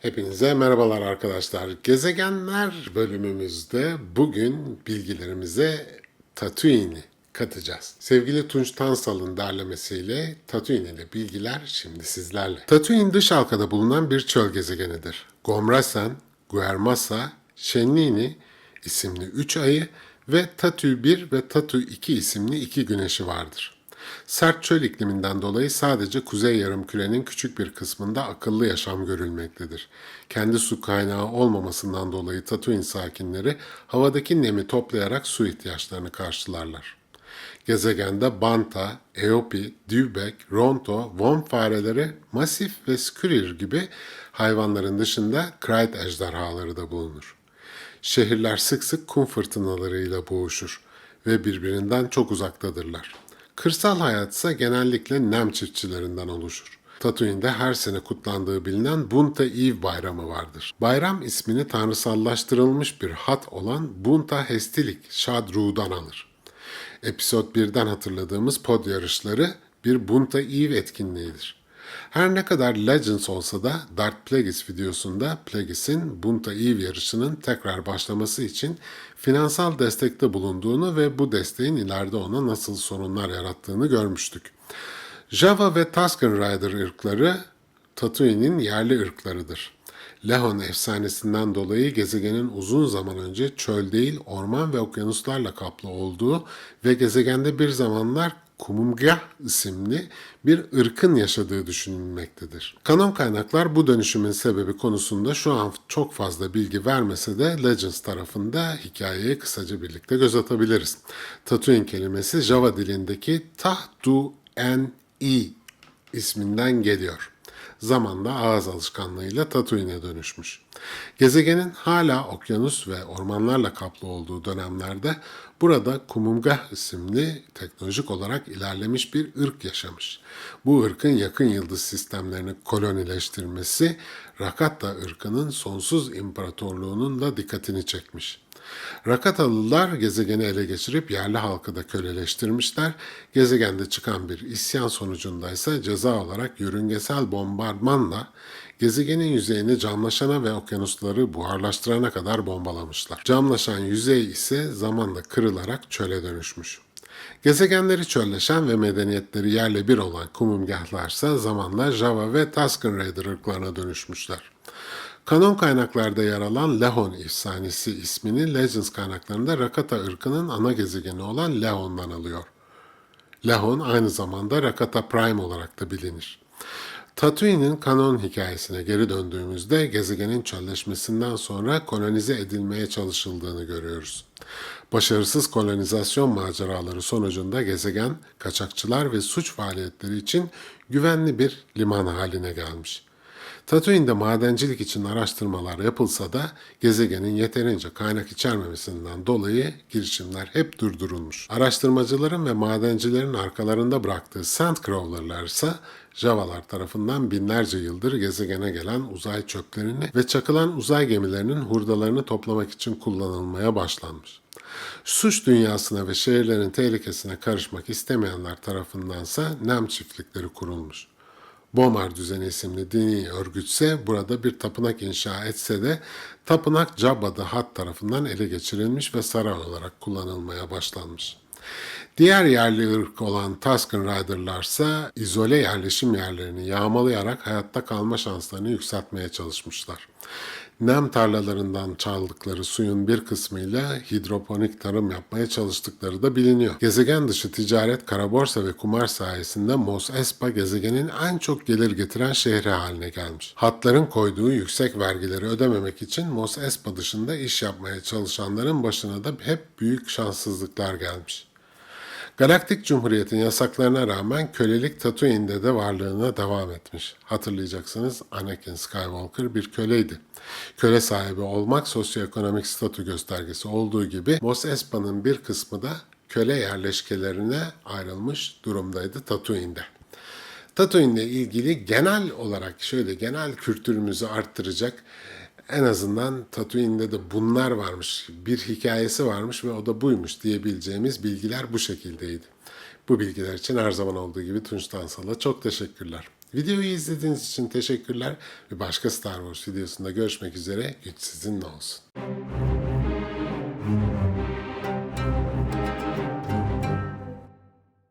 Hepinize merhabalar arkadaşlar. Gezegenler bölümümüzde bugün bilgilerimize Tatooine'i katacağız. Sevgili Tunç Tansal'ın derlemesiyle Tatooine ile bilgiler şimdi sizlerle. Tatooine dış halkada bulunan bir çöl gezegenidir. Gomrasen, Guermasa, Şenlini isimli 3 ayı ve Tatu 1 ve Tatu 2 isimli 2 güneşi vardır. Sert çöl ikliminden dolayı sadece kuzey yarımkürenin küçük bir kısmında akıllı yaşam görülmektedir. Kendi su kaynağı olmamasından dolayı Tatooine sakinleri havadaki nemi toplayarak su ihtiyaçlarını karşılarlar. Gezegende banta, eopi, dübek, ronto, von fareleri, masif ve skürir gibi hayvanların dışında krayt ejderhaları da bulunur. Şehirler sık sık kum fırtınalarıyla boğuşur ve birbirinden çok uzaktadırlar. Kırsal hayat ise genellikle nem çiftçilerinden oluşur. Tatooine'de her sene kutlandığı bilinen Bunta Eve bayramı vardır. Bayram ismini tanrısallaştırılmış bir hat olan Bunta Hestilik Shadru'dan alır. Episod 1'den hatırladığımız pod yarışları bir Bunta Eve etkinliğidir. Her ne kadar Legends olsa da Dark Plagueis videosunda Plagueis'in Bunta Eve yarışının tekrar başlaması için finansal destekte bulunduğunu ve bu desteğin ileride ona nasıl sorunlar yarattığını görmüştük. Java ve Tusken Rider ırkları Tatooine'in yerli ırklarıdır. Lehon efsanesinden dolayı gezegenin uzun zaman önce çöl değil orman ve okyanuslarla kaplı olduğu ve gezegende bir zamanlar Kumumgah isimli bir ırkın yaşadığı düşünülmektedir. Kanon kaynaklar bu dönüşümün sebebi konusunda şu an çok fazla bilgi vermese de Legends tarafında hikayeye kısaca birlikte göz atabiliriz. Tatooine kelimesi Java dilindeki Tahtu en i isminden geliyor zamanla ağız alışkanlığıyla Tatooine'e dönüşmüş. Gezegenin hala okyanus ve ormanlarla kaplı olduğu dönemlerde burada Kumumgah isimli teknolojik olarak ilerlemiş bir ırk yaşamış. Bu ırkın yakın yıldız sistemlerini kolonileştirmesi Rakata ırkının sonsuz imparatorluğunun da dikkatini çekmiş. Rakatalılar gezegeni ele geçirip yerli halkı da köleleştirmişler. Gezegende çıkan bir isyan sonucunda ise ceza olarak yörüngesel bombardımanla gezegenin yüzeyini camlaşana ve okyanusları buharlaştırana kadar bombalamışlar. Camlaşan yüzey ise zamanla kırılarak çöle dönüşmüş. Gezegenleri çölleşen ve medeniyetleri yerle bir olan kumumgahlarsa zamanla Java ve Tusken Raider ırklarına dönüşmüşler. Kanon kaynaklarda yer alan Lehon efsanesi ismini Legends kaynaklarında Rakata ırkının ana gezegeni olan Lehon'dan alıyor. Lehon aynı zamanda Rakata Prime olarak da bilinir. Tatooine'in kanon hikayesine geri döndüğümüzde gezegenin çölleşmesinden sonra kolonize edilmeye çalışıldığını görüyoruz. Başarısız kolonizasyon maceraları sonucunda gezegen kaçakçılar ve suç faaliyetleri için güvenli bir liman haline gelmiş. Tatooine'de madencilik için araştırmalar yapılsa da gezegenin yeterince kaynak içermemesinden dolayı girişimler hep durdurulmuş. Araştırmacıların ve madencilerin arkalarında bıraktığı Sandcrawler'lar ise Javalar tarafından binlerce yıldır gezegene gelen uzay çöplerini ve çakılan uzay gemilerinin hurdalarını toplamak için kullanılmaya başlanmış. Suç dünyasına ve şehirlerin tehlikesine karışmak istemeyenler tarafındansa nem çiftlikleri kurulmuş. Bomar düzeni isimli dini örgütse burada bir tapınak inşa etse de tapınak Jabba the Hutt tarafından ele geçirilmiş ve saray olarak kullanılmaya başlanmış. Diğer yerli ırk olan Tusken Rider'larsa izole yerleşim yerlerini yağmalayarak hayatta kalma şanslarını yükseltmeye çalışmışlar. Nem tarlalarından çaldıkları suyun bir kısmıyla hidroponik tarım yapmaya çalıştıkları da biliniyor. Gezegen dışı ticaret, kara borsa ve kumar sayesinde Mos Espa gezegenin en çok gelir getiren şehri haline gelmiş. Hatların koyduğu yüksek vergileri ödememek için Mos Espa dışında iş yapmaya çalışanların başına da hep büyük şanssızlıklar gelmiş. Galaktik Cumhuriyet'in yasaklarına rağmen kölelik Tatooine'de de varlığına devam etmiş. Hatırlayacaksınız Anakin Skywalker bir köleydi. Köle sahibi olmak sosyoekonomik statü göstergesi olduğu gibi Mos Espa'nın bir kısmı da köle yerleşkelerine ayrılmış durumdaydı Tatooine'de. Tatooine ile ilgili genel olarak şöyle genel kültürümüzü arttıracak en azından Tatooine'de de bunlar varmış, bir hikayesi varmış ve o da buymuş diyebileceğimiz bilgiler bu şekildeydi. Bu bilgiler için her zaman olduğu gibi Tunç Tansal'a çok teşekkürler. Videoyu izlediğiniz için teşekkürler. Bir başka Star Wars videosunda görüşmek üzere. Güç sizinle olsun.